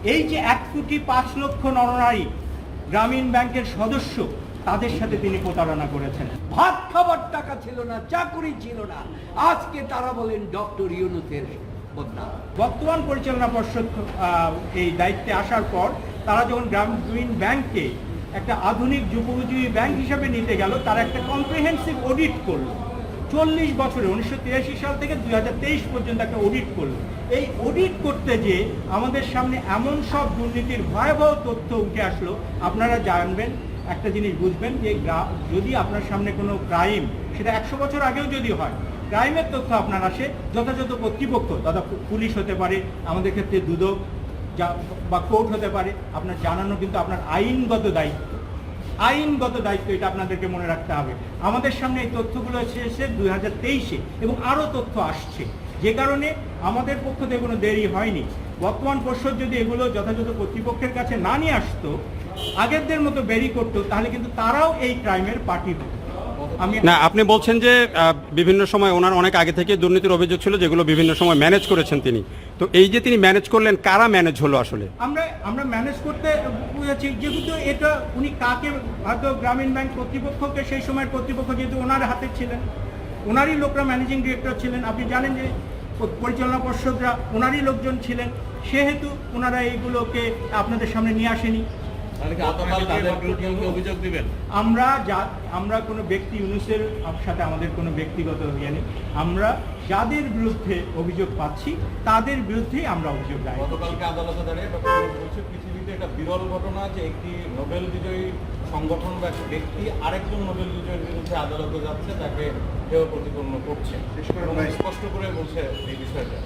এই যে এক কোটি পাঁচ লক্ষ নরনারী গ্রামীণ ব্যাংকের সদস্য, তাদের সাথে তিনি প্রতারণা করেছেন। ভাত খাবার টাকা ছিল না, চাকরি ছিল না। আজকে তারা বলেন ডক্টর ইউনুসের বর্তমান পরিচালনা পর্ষদ এই দায়িত্বে আসার পর তারা যখন গ্রামীণ ব্যাংককে একটা আধুনিক যুগোপযোগী ব্যাংক হিসাবে নিতে গেল, তারা একটা কম্প্রিহেন্সিভ অডিট করল। চল্লিশ বছরে, উনিশশো তিরাশি সাল থেকে দুই পর্যন্ত একটা অডিট করল। এই অডিট করতে যে আমাদের সামনে এমন সব দুর্নীতির ভয়াবহ তথ্য উঠে আসলো, আপনারা জানবেন, একটা জিনিস বুঝবেন যে যদি আপনার সামনে কোনো ক্রাইম সেটা একশো বছর আগেও যদি হয় ক্রাইমের তথ্য আপনার আসে, যথাযথ কর্তৃপক্ষ, তথা পুলিশ হতে পারে, আমাদের ক্ষেত্রে দুদক, যা- বা কোর্ট হতে পারে, আপনার জানানো কিন্তু আপনার আইনগত দায়িত্ব। আইনগত দায়িত্ব এটা আপনাদেরকে মনে রাখতে হবে। আমাদের সামনে এই তথ্যগুলো এসেছে দুই হাজার তেইশে এবং আরও তথ্য আসছে। যে কারণে আমাদের পক্ষ থেকে কোনো দেরি হয়নি। বর্তমান পর্ষদ যদি এগুলো যথাযথ কর্তৃপক্ষের কাছে না নিয়ে আসতো, আগেরদের মতো বেরি করতো, তাহলে কিন্তু তারাও এই ক্রাইমের পার্টি হতো। না আপনি বলছেন যে বিভিন্ন সময় ওনার অনেক আগে থেকে দুর্নীতির অভিযোগ ছিল যেগুলো বিভিন্ন সময় ম্যানেজ করেছেন তিনি। তো এই যে তিনি ম্যানেজ করলেন কারা ম্যানেজ হলো আসলে? আমরা আমরা ম্যানেজ করতে বুঝেছি যেহেতু এটা উনি কাকে হয়তো গ্রামীণ ব্যাংক কর্তৃপক্ষকে সেই সময়ের কর্তৃপক্ষ যেহেতু ওনার হাতে ছিলেন ওনারই লোকরা ম্যানেজিং ডিরেক্টর ছিলেন। আপনি জানেন যে পরিচালনা পর্ষদরা ওনারই লোকজন ছিলেন সেহেতু ওনারা এইগুলোকে আপনাদের সামনে নিয়ে আসেনি। আমরা যা আমরা কোনো ব্যক্তি ইউনুসের সাথে আমাদের কোনো ব্যক্তিগত ইয়ে নেই। আমরা যাদের বিরুদ্ধে অভিযোগ পাচ্ছি তাদের বিরুদ্ধেই আমরা অভিযোগ দায়ের গতকালকে আদালতে দাঁড়িয়ে বলছে পৃথিবীতে এটা বিরল ঘটনা যে একটি নোবেল বিজয়ী সংগঠন বা একটি ব্যক্তি আরেকজন নোবেল বিজয়ীর বিরুদ্ধে আদালতে যাচ্ছে তাকে হেয় প্রতিপন্ন করছে স্পষ্ট করে বলছে এই বিষয়টা।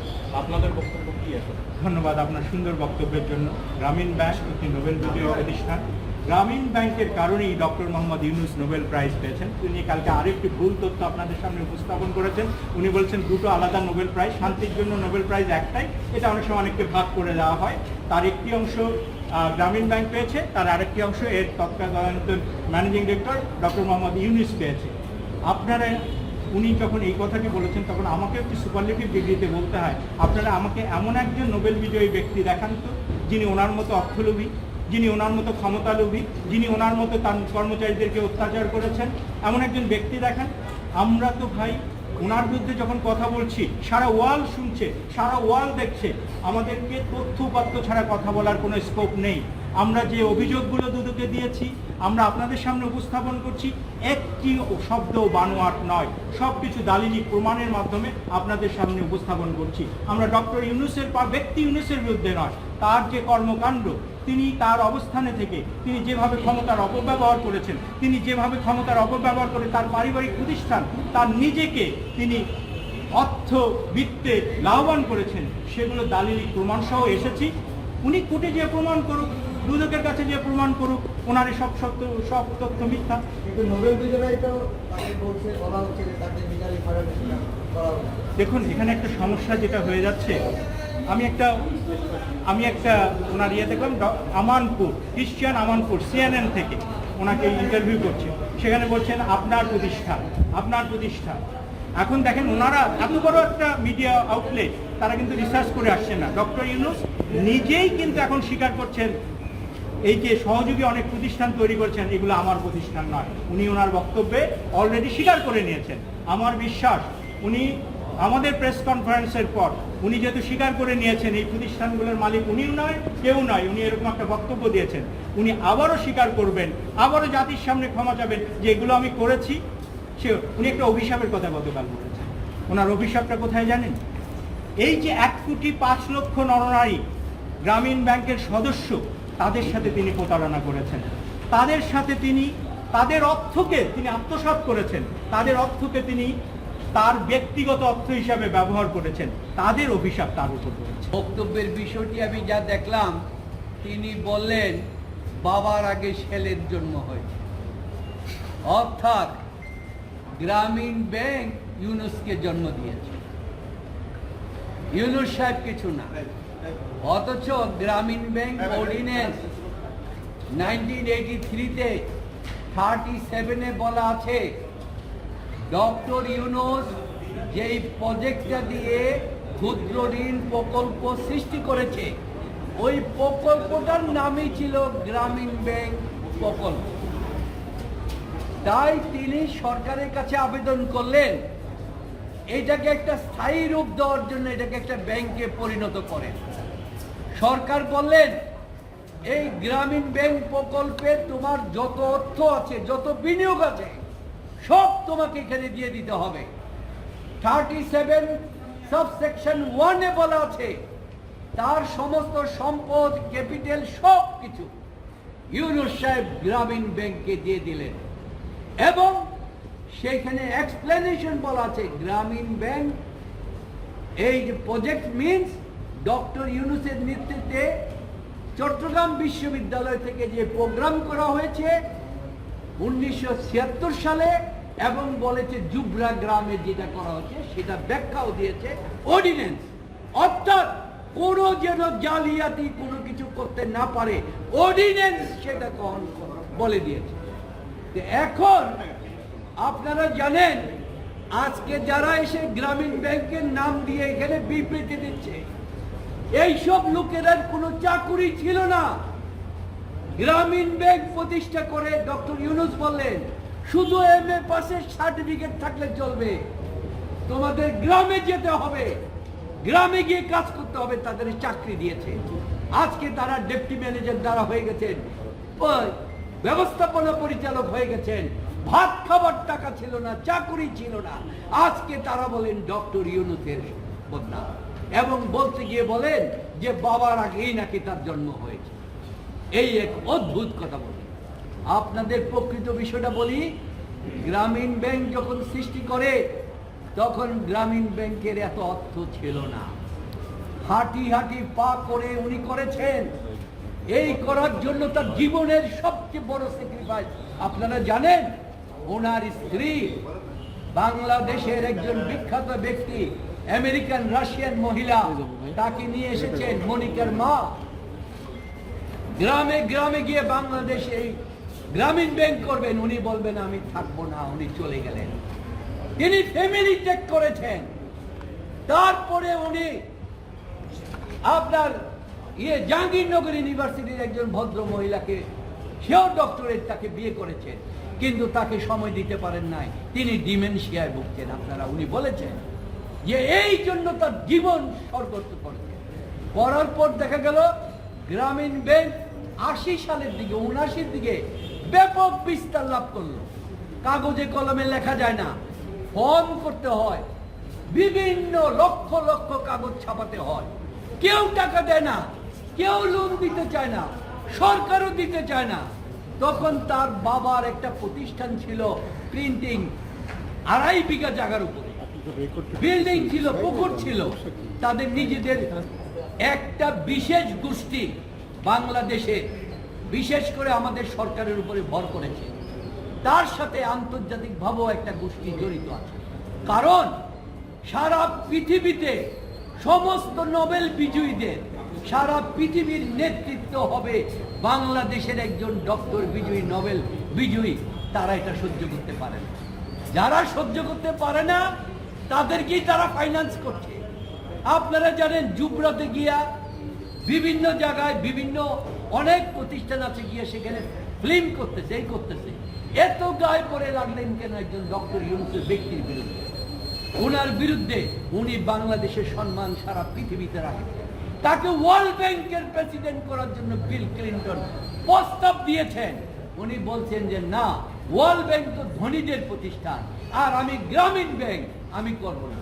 আপনাদের বক্তব্য কি আসলে ধন্যবাদ আপনার সুন্দর বক্তব্যের জন্য। গ্রামীণ ব্যাংক একটি নোবেল বিজয়ী প্রতিষ্ঠান। গ্রামীণ ব্যাংকের কারণেই doctor Mohammad Yunus Nobel prize পেয়েছেন। তিনি কালকে আরেকটি ভুল তথ্য আপনাদের সামনে উপস্থাপন করেছেন। উনি বলছেন, দুটো আলাদা নোবেল প্রাইজ, শান্তির জন্য নোবেল প্রাইজ একটাই। এটা অনেক সময় অনেককে ভাগ করে দেওয়া হয়। তার একটি অংশ গ্রামীণ ব্যাংক পেয়েছে, তার আরেকটি অংশ এর তৎকালীন managing director doctor Mohammad Yunus পেয়েছে। আপনারা, উনি যখন এই কথাটি বলেছেন, তখন আমাকে একটি সুপারলেটিভ ডিগ্রিতে বলতে হয়। আপনারা আমাকে এমন একজন নোবেল বিজয়ী ব্যক্তি দেখান তো, যিনি ওনার মতো অর্থলোভী যিনি ওনার মতো ক্ষমতালোভী, যিনি ওনার মতো তার কর্মচারীদেরকে অত্যাচার করেছেন, এমন একজন ব্যক্তি দেখান। আমরা তো ভাই ওনার বিরুদ্ধে যখন কথা বলছি, সারা ওয়ার্ল্ড শুনছে, সারা ওয়ার্ল্ড দেখছে, আমাদেরকে তথ্য ছাড়া কথা বলার কোনো স্কোপ নেই। আমরা যে অভিযোগগুলো দুদকে দিয়েছি, আমরা আপনাদের সামনে উপস্থাপন করছি, একটি শব্দ বানোয়াট নয়। সব কিছু দালিলি প্রমাণের মাধ্যমে আপনাদের সামনে উপস্থাপন করছি। আমরা ডক্টর ইউনুসের বা ব্যক্তি ইউনুসের বিরুদ্ধে নয়, তার যে কর্মকাণ্ড তিনি তার অবস্থানে থেকে, তিনি যেভাবে ক্ষমতার অপব্যবহার করেছেন, তিনি যেভাবে ক্ষমতার অপব্যবহার করে তার পারিবারিক প্রতিষ্ঠান, তার নিজেকে তিনি অর্থ, বৃত্তে লাভবান করেছেন, সেগুলো দালিলিক প্রমাণ সহ এসেছি। উনি কোর্টে যে প্রমাণ করুক, দুদকের কাছে যে প্রমাণ করুক, ওনার সব সত্য, সব তথ্য মিথ্যা। নোবেল বিজয়ীরাই তো তাকে বলছে, বলা হচ্ছে যে তাকে বিচারিক করা দেখুন, এখানে একটা সমস্যা যেটা হয়ে যাচ্ছে, আমি একটা আমি একটা ওনার ইয়ে দেখলাম আমানপুর ক্রিশ্চিয়ান আমানপুর সিএনএন থেকে ওনাকে ইন্টারভিউ করছে। সেখানে বলছেন, আপনার প্রতিষ্ঠা আপনার প্রতিষ্ঠা এখন দেখেন, ওনারা এত বড় একটা মিডিয়া আউটলেট তারা কিন্তু রিসার্চ করে আসছেন না। ডক্টর ইউনুস নিজেই কিন্তু এখন স্বীকার করছেন, এই যে সহযোগী অনেক প্রতিষ্ঠান তৈরি করছেন, এগুলো আমার প্রতিষ্ঠান নয়। উনি ওনার বক্তব্যে অলরেডি স্বীকার করে নিয়েছেন। আমার বিশ্বাস, উনি আমাদের প্রেস কনফারেন্সের পর উনি যেহেতু স্বীকার করে নিয়েছেন, এই প্রতিষ্ঠানগুলোর মালিক উনিও নয়, কেউ নয়, উনি এরকম একটা বক্তব্য দিয়েছেন। উনি আবারও স্বীকার করবেন, আবারও জাতির সামনে ক্ষমা চাবেন যে এগুলো আমি করেছি। সে উনি একটা অভিশাপের কথা গতকাল বলেছেন। ওনার অভিশাপটা কোথায় জানেন? এই যে এক কোটি পাঁচ লক্ষ নরনারী গ্রামীণ ব্যাংকের সদস্য, তাদের সাথে তিনি প্রতারণা করেছেন। তাদের সাথে তিনি, তাদের অর্থকে তিনি আত্মসাৎ করেছেন। তাদের অর্থকে তিনি তার ব্যক্তিগত অর্থ হিসাবে ব্যবহার করেছেন। তাদের অভিশাপ তার উপর বক্তব্যের বিষয়টি আমি যা দেখলাম, তিনি বললেন, বাবার আগে ছেলের জন্ম হয়েছে। অর্থাৎ গ্রামীণ ব্যাংক ইউনুসকে জন্ম দিয়েছে। ইউনুস সাহেব কিছু না। অথচ গ্রামীণ ব্যাংক অর্ডিন্যান্স নাইনটিন এইটি থ্রিতে থার্টি সেভেনে বলা আছে ডক্টর ইউনুস যেই প্রজেক্টটা দিয়ে ক্ষুদ্র ঋণ প্রকল্প সৃষ্টি করেছে, ওই প্রকল্পটার নামই ছিল গ্রামীণ ব্যাংক প্রকল্প। তাই তিনি সরকারের কাছে আবেদন করলেন, এটাকে একটা স্থায়ী রূপ দেওয়ার জন্য এটাকে একটা ব্যাংকে পরিণত করেন। সরকার বললেন, এই গ্রামীণ ব্যাংক প্রকল্পে তোমার যত অর্থ আছে, যত বিনিয়োগ আছে তোমাকে এখানে দিয়ে দিতে হবে। থার্টি সেভেন সাবসেকশন ওয়ানে বলা আছে, তার সমস্ত সম্পদ, ক্যাপিটাল সব কিছু ইউনুস সাহেব গ্রামীণ ব্যাংকে দিয়ে দিলেন। এবং সেখানে এক্সপ্লেনেশন বলা আছে, গ্রামীণ ব্যাংক, এই যে প্রজেক্ট মিনস ডক্টর ইউনুসের নেতৃত্বে চট্টগ্রাম বিশ্ববিদ্যালয় থেকে যে প্রোগ্রাম করা হয়েছে, উনিশশো ছিয়াত্তর সালে এবং বলেছে জুবরা গ্রামে যেটা করা হচ্ছে, সেটা ব্যাখ্যাও দিয়েছে অর্ডিনেন্স অর্থাৎ কোনো যেন জালিয়াতি কোনো কিছু করতে না পারে অর্ডিনেন্স সেটা গ্রহণ বলে দিয়েছে। এখন আপনারা জানেন, আজকে যারা এসে গ্রামীণ ব্যাংকের নাম দিয়ে এখানে বিবৃতি দিচ্ছে, এইসব লোকেদের কোনো চাকুরি ছিল না। গ্রামীণ ব্যাংক প্রতিষ্ঠা করে ডক্টর ইউনুস বললেন শুধু এম এ পাসের সার্টিফিকেট থাকলে চলবে। তোমাদের গ্রামে যেতে হবে। গ্রামে গিয়ে কাজ করতে হবে, তাদের চাকরি দিয়েছে। আজকে তারা ডেপুটি ম্যানেজার দ্বারা হয়ে গেছেন। ব্যবস্থাপনা পরিচালক হয়ে গেছেন। ভাত খাবার টাকা ছিল না, চাকুরি ছিল না। আজকে তারা বলেন, ডক্টর ইউনুসের বদনাম এবং বলতে গিয়ে বলেন যে, বাবার আগেই নাকি তার জন্ম হয়েছে। এই এক অদ্ভুত কথা বলি আপনাদের প্রকৃত বিষয়টা বলি, গ্রামীণ ব্যাংক যখন সৃষ্টি করে, তখন গ্রামীণ ব্যাংকের এত অর্থ ছিল না। হাঁটি হাঁটি পা করে উনি করেছেন। এই করার জন্য তার জীবনের সবচেয়ে বড় স্যাক্রিফাইস আপনারা জানেন, ওনার স্ত্রী বাংলাদেশের একজন বিখ্যাত ব্যক্তি, আমেরিকান রাশিয়ান মহিলা, তাকে নিয়ে এসেছেন মনিকার মা। গ্রামে গ্রামে গিয়ে বাংলাদেশে গ্রামীণ ব্যাংক করবেন, উনি বলবেন, আমি থাকব না, উনি চলে গেলেন। তিনি ফ্যামিলি চেক করেছেন। তারপরে উনি আপনার ইয়ে জাহাঙ্গীরনগর ইউনিভার্সিটির একজন ভদ্র মহিলাকে, সেও ডক্টরেট তাকে বিয়ে করেছেন, কিন্তু তাকে সময় দিতে পারেন নাই। তিনি ডিমেনশিয়ায় ভুগছেন, আপনারা উনি বলেছেন যে এই জন্য তার জীবন সর্বস্ব করছে করার পর দেখা গেল, গ্রামীণ ব্যাংক আশি সালের দিকে, উনআশির দিকে ব্যাপক বিস্তার লাভ করল। কাগজে কলমে লেখা যায় না। ফর্ম করতে হয়। বিভিন্ন লক্ষ লক্ষ কাগজ ছাপাতে হয়। কেউ টাকা দেয় না, কেউ লোন দিতে চায় না, সরকারও দিতে চায় না। তখন তার বাবার একটা প্রতিষ্ঠান ছিল প্রিন্টিং, আড়াই বিঘা জায়গার উপরে। বিল্ডিং ছিল, পুকুর ছিল। তাদের নিজেদের একটা বিশেষ গোষ্ঠী বাংলাদেশে বিশেষ করে আমাদের সরকারের উপরে ভর করেছে। তার সাথে আন্তর্জাতিক ভাবেও একটা গোষ্ঠী জড়িত আছে। কারণ সারা পৃথিবীতে সমস্ত নোবেল বিজয়ীদের, সারা পৃথিবীর নেতৃত্ব হবে বাংলাদেশের একজন ডক্টর বিজয়ী, নোবেল বিজয়ী। তারা এটা সহ্য করতে পারে না। যারা সহ্য করতে পারে না, তাদেরকেই তারা ফাইন্যান্স করছে। আপনারা জানেন জুবরাতে গিয়া বিভিন্ন জায়গায় বিভিন্ন অনেক প্রতিষ্ঠান আছে গিয়ে সেখানে ফিল্ম করতেছে, এই করতেছে। এত গায়ে পড়ে লাগলেন কেন একজন ডক্টর ইউনুসের ব্যক্তির বিরুদ্ধে? ওনার বিরুদ্ধে উনি বাংলাদেশের সম্মান সারা পৃথিবীতে রাখেন। তাকে ওয়ার্ল্ড ব্যাংকের প্রেসিডেন্ট করার জন্য বিল ক্লিন্টন প্রস্তাব দিয়েছেন। উনি বলছেন যে, না ওয়ার্ল্ড ব্যাংক তো ধনীদের প্রতিষ্ঠান, আর আমি গ্রামীণ ব্যাংক আমি করব না।